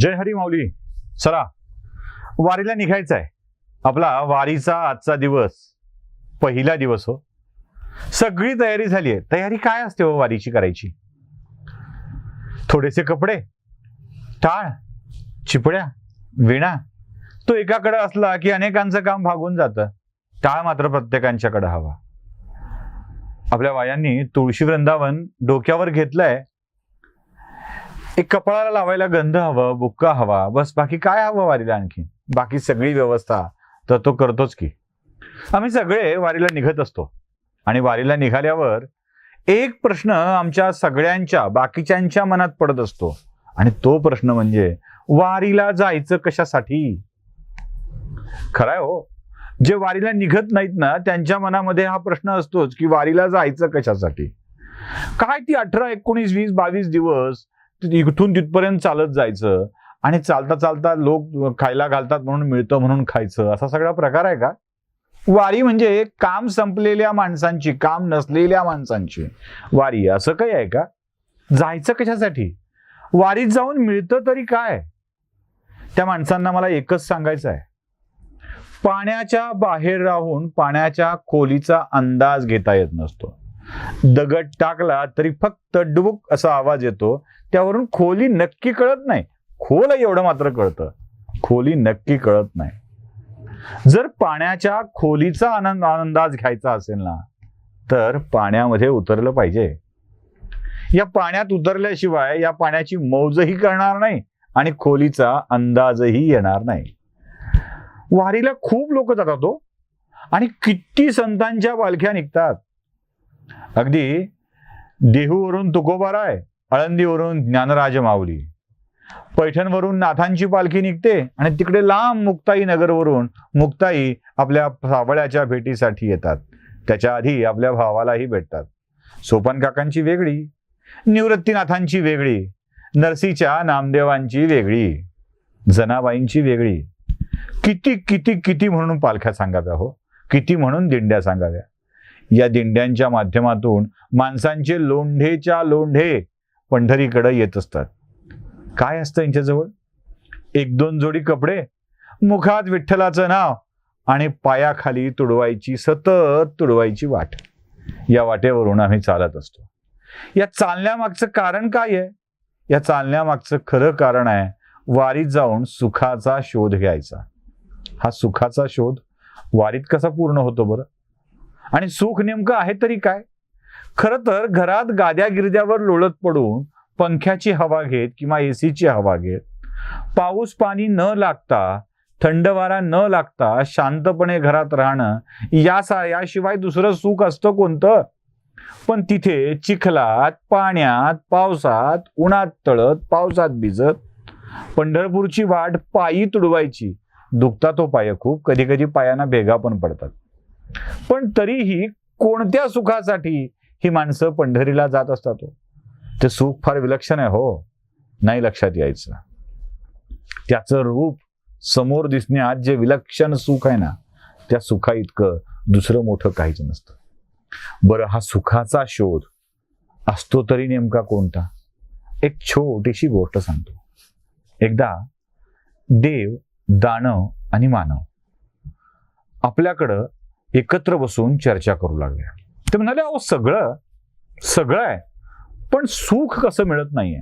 जय हरी माऊली. चला. वारीला निघायचं आहे. आपला वारीचा आजचा दिवस. पहिला दिवस हो. सगळी तयारी झाली आहे. तयारी काय असते हो वारीची करायची? थोडेसे कपडे टाळ चिपड्या विणा. तो एकाकडे असला की अनेकांचं काम भागून जातं. टाळ मात्र प्रत्येकांच्याकडे हवा. आपल्या वायांनी तुळशी वृंदावन डोक्यावर घेतलंय. एक कपाळाला लावायला गंध हवं बुक्का हवा बस बाकी काय हवं वारीला आणखी? बाकी सगळी व्यवस्था तर तो करतोच की. आम्ही सगळे वारीला निघत असतो. आणि वारीला निघाल्यावर एक प्रश्न आमच्या सगळ्यांच्या बाकीच्यांच्या मनात पडत असतो. आणि तो प्रश्न म्हणजे वारीला जायचं कशासाठी? खराय हो. जे वारीला निघत नाहीत ना त्यांच्या मनामध्ये हा प्रश्न असतोच की वारीला जायचं कशासाठी? काय ती अठरा एकोणीस वीस बावीस दिवस इथून तिथपर्यंत चालत जायचं आणि चालता चालता लोक खायला घालतात म्हणून मिळतं म्हणून खायचं. असा सगळा प्रकार आहे का? वारी म्हणजे काम संपलेल्या माणसांची काम नसलेल्या माणसांची वारी. असं काही आहे का? जायचं कशासाठी? वारीत जाऊन मिळतं तरी काय? त्या माणसांना मला एकच सांगायचं आहे. पाण्याच्या बाहेर राहून पाण्याच्या खोलीचा अंदाज घेता येत नसतो. दगड टाकला तरी फक्त डुबुक असा आवाज येतो त्यावरून खोली नक्की कळत नाही. खोल एवढं मात्र कळतं. खोली नक्की कळत नाही. जर पाण्याच्या खोलीचा आनंद अंदाज घ्यायचा असेल ना तर पाण्यामध्ये उतरलं पाहिजे. या पाण्यात उतरल्याशिवाय या पाण्याची मौजही करणार नाही आणि खोलीचा अंदाजही येणार नाही. वारीला खूप लोक जातात तो आणि किती संतांच्या पालख्या निघतात. अगदी देहूवरून तुकोबाराय आळंदीवरून ज्ञानराज माऊली. पैठणवरून नाथांची पालखी निघते आणि तिकडे लांब मुक्ताई नगरवरून मुक्ताई आपल्या सावळ्याच्या भेटीसाठी येतात. त्याच्या आधी आपल्या भावालाही भेटतात. सोपान काकांची वेगळी निवृत्तीनाथांची वेगळी नरसीच्या नामदेवांची वेगळी जनाबाईंची वेगळी. किती किती किती म्हणून पालख्या सांगाव्या हो? किती म्हणून दिंड्या सांगाव्या? या दिंड्यांच्या माध्यमातून माणसांचे लोंढेच्या लोंढे पंढरीकडं येत असतात. काय असतं यांच्याजवळ? एक दोन जोडी कपडे मुखात विठ्ठलाचं नाव आणि पायाखाली तुडवायची सतत तुडवायची वाट. या वाटेवरून आम्ही चालत असतो. या चालण्यामागचं कारण काय आहे? या चालण्यामागचं खरं कारण आहे वारीत जाऊन सुखाचा शोध घ्यायचा. हा सुखाचा शोध वारीत कसा पूर्ण होतो बरं? आणि सुख नेमकं आहे तरी काय? खरं तर घरात गाद्या गिरद्यावर लोळत पडून पंख्याची हवा घेत किंवा एसीची हवा घेत पाऊस पाणी न लागता थंड वारा न लागता शांतपणे घरात राहणं या सा याशिवाय दुसरं सुख असतं कोणतं? पण तिथे चिखलात पाण्यात पावसात उन्हात तळत पावसात भिजत पंढरपूरची वाट पायी तुडवायची. दुखता तो पाय खूप कधी कधी पायांना भेगा पण पडतात. पण तरीही कोणत्या सुखासाठी ही माणसं पंढरीला जात असतात हो. ते सुख फार विलक्षण आहे हो. नाही लक्षात यायचं. त्याचं रूप समोर दिसण्यात जे विलक्षण सुख आहे ना त्या सुखा इतकं दुसरं मोठं काहीच नसतं. बरं हा सुखाचा शोध असतो तरी नेमका कोणता? एक छोटीशी गोष्ट सांगतो. एकदा देव दानव आणि मानव आपल्याकडं एकत्र बसून चर्चा करू लागल्या ते म्हणाले अहो सगळं सगळं आहे पण सुख कसं मिळत नाहीये?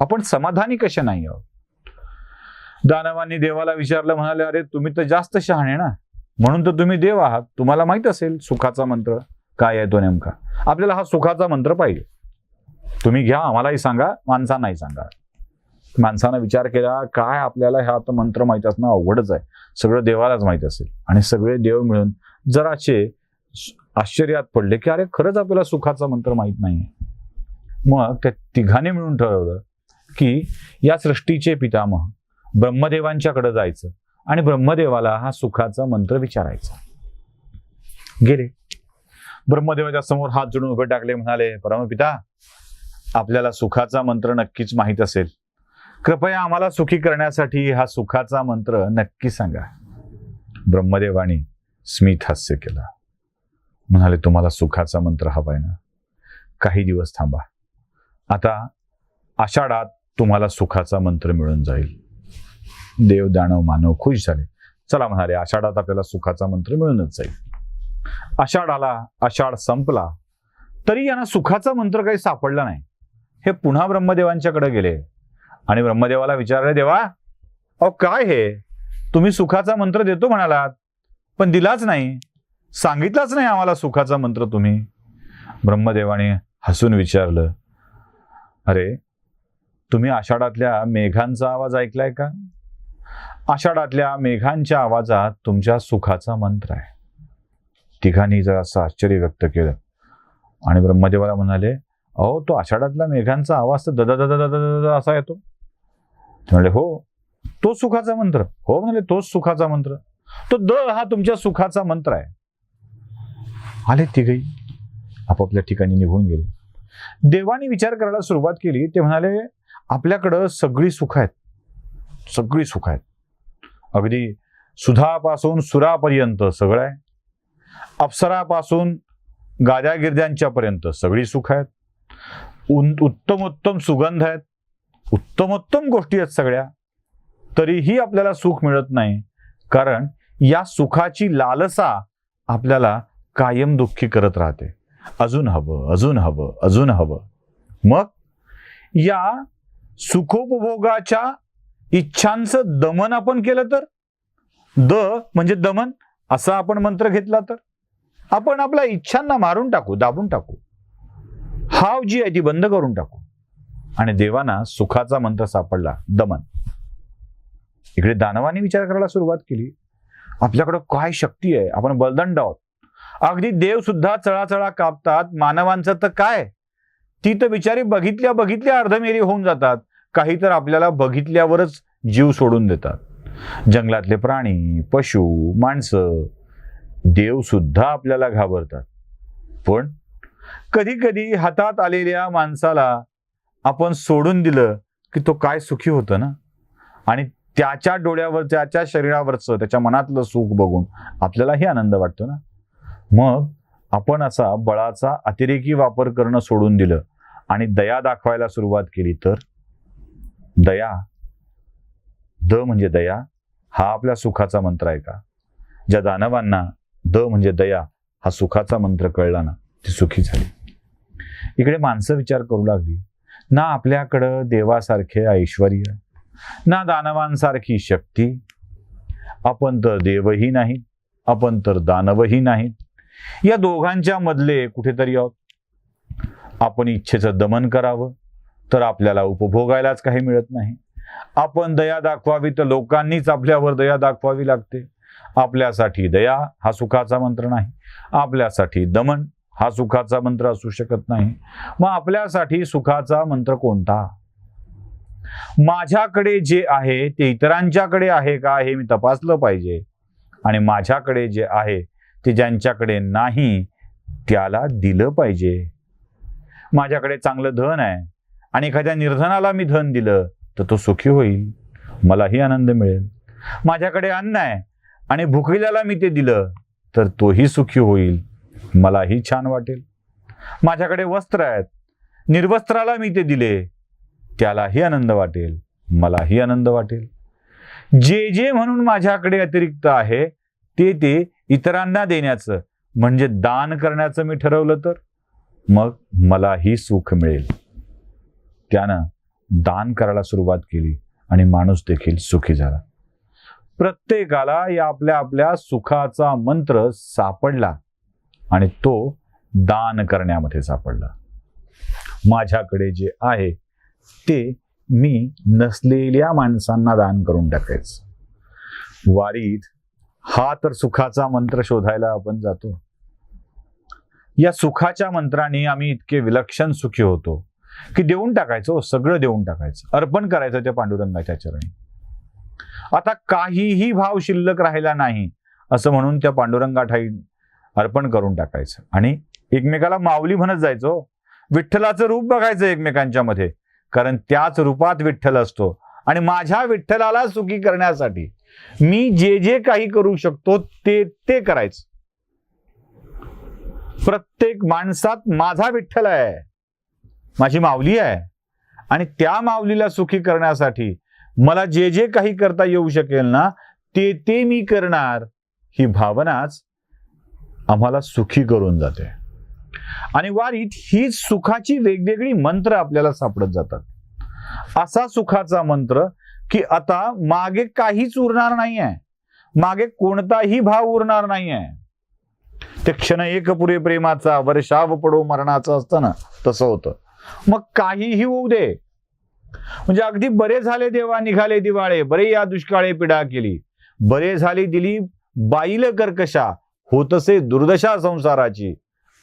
आपण समाधानी कसे नाही आहोत? दानवांनी देवाला विचारलं म्हणाले अरे तुम्ही तर जास्त शहाणे ना. म्हणून तर तुम्ही देव आहात. तुम्हाला माहीत असेल सुखाचा मंत्र काय आहे तो नेमका. आपल्याला हा सुखाचा मंत्र पाहिजे. तुम्ही घ्या आम्हालाही सांगा माणसांनाही सांगा. माणसानं विचार केला काय आपल्याला हा आता मंत्र माहीत असणं अवघडच आहे. सगळं देवालाच माहीत असेल. आणि सगळे देव मिळून जराचे आश्चर्यात पडले की अरे खरंच आपल्याला सुखाचा मंत्र माहीत नाहीये. मग त्या तिघाने मिळून ठरवलं की या सृष्टीचे पितामह ब्रह्मदेवांच्याकडे जायचं आणि ब्रह्मदेवाला हा सुखाचा मंत्र विचारायचा. गेले. ब्रह्मदेवाच्या समोर हात जोडून उभे टाकले म्हणाले परमपिता आपल्याला सुखाचा मंत्र नक्कीच माहीत असेल. कृपया आम्हाला सुखी करण्यासाठी हा सुखाचा मंत्र नक्की सांगा. ब्रह्मदेवाने स्मित हास्य केला. म्हणाले तुम्हाला सुखाचा मंत्र हवाय ना. काही दिवस थांबा. आता आषाढात तुम्हाला सुखाचा मंत्र मिळून जाईल. देव दानव मानव खुश झाले. चला म्हणाले आषाढात आपल्याला सुखाचा मंत्र मिळूनच जाईल. आषाढाला आषाढ संपला. तरी यांना सुखाचा मंत्र काही सापडला नाही. हे पुन्हा ब्रह्मदेवांच्याकडे गेले. आणि ब्रह्मदेवाला विचारले देवा अहो काय हे? तुम्ही सुखाचा मंत्र देतो म्हणालात पण दिलाच नाही. सांगितलाच नाही आम्हाला सुखाचा मंत्र तुम्ही. ब्रह्मदेवाने हसून विचारलं अरे तुम्ही आषाढातल्या मेघांचा आवाज ऐकलाय का? आषाढातल्या मेघांच्या आवाजात तुमच्या सुखाचा मंत्र आहे. तिघांनी जरा असं आश्चर्य व्यक्त केलं आणि ब्रह्मदेवाला म्हणाले अहो तो आषाढातला मेघांचा आवाज तर ददा ददा ददा ददा असा येतो. म्हणाले हो तो सुखाचा मंत्र. हो म्हणाले तोच सुखाचा मंत्र. तो द हा तुमच्या सुखाचा मंत्र आहे. आले तिघही आपापल्या ठिकाणी निघून गेले. देवाने विचार करायला सुरुवात केली ते म्हणाले आपल्याकडं सगळी सुख आहेत. सगळी सुख आहेत. अगदी सुधापासून सुरापर्यंत सगळं आहे. अप्सरापासून गाद्या सगळी सुख आहेत. उन- उत्तमोत्तम सुगंध आहेत. उत्तमोत्तम गोष्टी आहेत सगळ्या. तरीही आपल्याला सुख मिळत नाही. कारण या सुखाची लालसा आपल्याला कायम दुःखी करत राहते. अजून हवं अजून हवं अजून हवं. मग या सुखोपभोगाच्या इच्छांचं दमन आपण केलं तर? द म्हणजे दमन असा आपण मंत्र घेतला तर? आपण आपल्या इच्छांना मारून टाकू दाबून टाकू. हाव जी आहे ती बंद करून टाकू. आणि देवाना सुखाचा मंत्र सापडला दमन. इकडे दानवाने विचार करायला सुरुवात केली. आपल्याकडं काय शक्ती आहे? आपण बलदंड आहोत. अगदी देव सुद्धा चळाचळा कापतात. मानवांचं तर काय? ती तर बिचारी बघितल्या बघितल्या अर्धमेरी होऊन जातात. काही तर आपल्याला बघितल्यावरच जीव सोडून देतात. जंगलातले प्राणी पशु माणसं देव सुद्धा आपल्याला घाबरतात. पण कधी कधी हातात आलेल्या माणसाला आपण सोडून दिलं की तो काय सुखी होतं ना? आणि त्याच्या डोळ्यावर त्याच्या शरीरावरचं त्याच्या मनातलं सुख बघून आपल्यालाही आनंद वाटतो ना? मग आपण असा बळाचा अतिरेकी वापर करणं सोडून दिलं आणि दया दाखवायला सुरुवात केली तर? दया द म्हणजे दया हा आपल्या सुखाचा मंत्र आहे का? ज्या दानवांना द म्हणजे दया हा सुखाचा मंत्र कळला ना ती सुखी झाली. इकडे माणसं विचार करू लागली. ना आपल्याकडं देवासारखे ऐश्वर ना दानवांसारखी शक्ती. आपण तर देवही नाही आपण तर दानवही नाहीत या दोघांच्या मधले कुठेतरी आहोत आपण इच्छेचं दमन करावं तर आपल्याला उपभोगायलाच काही मिळत नाही. आपण दया दाखवावी तर लोकांनीच आपल्यावर दया दाखवावी लागते. आपल्यासाठी दया हा सुखाचा मंत्र नाही. आपल्यासाठी दमन हा सुखाचा मंत्र असू शकत नाही. मग आपल्यासाठी सुखाचा मंत्र कोणता? माझ्याकडे जे आहे ते इतरांच्याकडे आहे का हे मी तपासलं पाहिजे. आणि माझ्याकडे जे आहे ते ज्यांच्याकडे नाही त्याला दिलं पाहिजे. माझ्याकडे चांगलं धन आहे आणि एखाद्या निर्धनाला मी धन दिलं तर तो सुखी होईल. मलाही आनंद मिळेल. माझ्याकडे अन्न आहे आणि भुकेल्याला मी ते दिलं तर तोही सुखी होईल. मलाही छान वाटेल. माझ्याकडे वस्त्र आहेत. निर्वस्त्राला मी ते दिले त्यालाही आनंद वाटेल. मलाही आनंद वाटेल. जे जे म्हणून माझ्याकडे अतिरिक्त आहे ते ते इतरांना देण्याचं म्हणजे दान करण्याचं मी ठरवलं तर? मग मलाही सुख मिळेल. त्यानं दान करायला सुरुवात केली आणि माणूस देखील सुखी झाला. प्रत्येकाला या आपल्या आपल्या सुखाचा मंत्र सापडला आणि तो दान करण्यामध्ये सापडला. माझ्याकडे जे आहे ते मी नसलेल्या माणसांना दान करून टाकायचं. वारीत हा तर सुखाचा मंत्र शोधायला आपण जातो. या सुखाच्या मंत्राने आम्ही इतके विलक्षण सुखी होतो की देऊन टाकायचं हो, सगळं देऊन टाकायचं. अर्पण करायचं त्या पांडुरंगाच्या चरणी. आता काहीही भाव शिल्लक राहिला नाही असं म्हणून त्या पांडुरंगाठाई अर्पण करून टाकायचं. आणि एकमेकाला माऊली म्हणत जायचो विठ्ठलाचं रूप बघायचं एकमेकांच्या मध्ये. कारण त्याच रूपात विठ्ठल असतो. आणि माझ्या विठ्ठलाला सुखी करण्यासाठी मी जे जे काही करू शकतो ते ते करायचं. प्रत्येक माणसात माझा विठ्ठल आहे. माझी माऊली आहे. आणि त्या माऊलीला सुखी करण्यासाठी मला जे जे काही करता येऊ शकेल ना ते ते मी करणार. ही भावनाच आम्हाला सुखी करून जाते. आणि वारीत ही सुखाची वेगवेगळी मंत्र आपल्याला सापडत जातात. असा सुखाचा मंत्र की आता मागे काहीच उरणार नाही आहे मागे कोणताही भाव उरणार नाही आहे ते क्षण एक पुरे प्रेमाचा वर्षाव पडो मरणाचं असतं ना तसं होतं. मग काहीही होऊ दे. म्हणजे अगदी बरे झाले देवा निघाले दिवाळे बरे या दुष्काळे पिढा केली. बरे झाली दिली बाईल कर्कशा होतसे दुर्दशा संसाराची.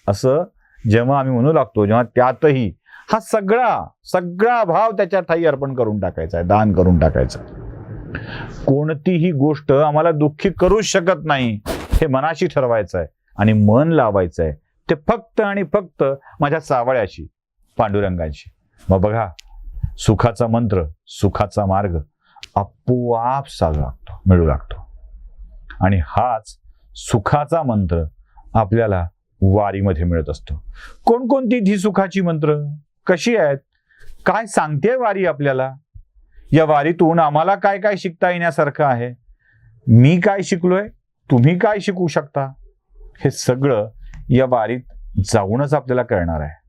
असं जेव्हा आम्ही म्हणू लागतो जेव्हा त्यातही हा सगळा सगळा भाव त्याच्या ठाई अर्पण करून टाकायचा आहे दान करून टाकायचं कोणतीही गोष्ट आम्हाला दुःखी करूच शकत नाही हे मनाशी ठरवायचं आहे आणि मन लावायचं आहे. ते फक्त आणि फक्त माझ्या सावळ्याशी पांडुरंगांशी. मग बघा सुखाचा मंत्र सुखाचा मार्ग आपोआप साधू लागतो मिळू लागतो. आणि हाच सुखाचा मंत्र आपल्याला वारीमध्ये मिळत असतो. कोणकोणती ती सुखाची मंत्र? कशी आहेत? काय सांगते वारी आपल्याला? या वारीतून आम्हाला काय काय शिकता येण्यासारखं आहे? मी काय शिकलोय? तुम्ही काय शिकू शकता? हे सगळं या वारीत जाऊनच आपल्याला कळणार आहे.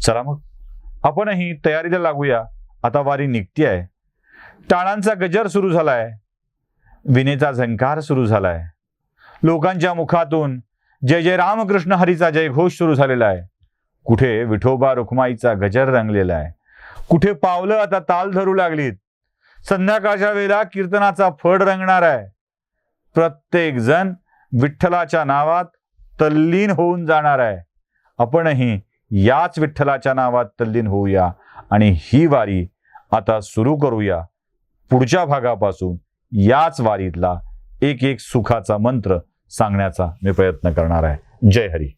चला मग आपणही तयारीला लागूया. आता वारी निघती आहे टाळांचा गजर सुरू झालाय. विनेचा झंकार सुरू झालाय. लोकांच्या मुखातून जय जय रामकृष्ण हरीचा जय घोष सुरू झालेला आहे. कुठे विठोबा रुखमाईचा गजर रंगलेला आहे. कुठे पावलं आता ताल धरू लागलीत. संध्याकाळच्या वेळेला कीर्तनाचा फड रंगणार आहे. प्रत्येक जण विठ्ठलाच्या नावात तल्लीन होऊन जाणार आहे. आपणही याच विठ्ठलाच्या नावात तल्लीन होऊया आणि ही वारी आता सुरू करूया. पुढच्या भागापासून याच वारीतला एक एक सुखाचा मंत्र सांगण्याचा मी प्रयत्न करणार आहे. जय हरी.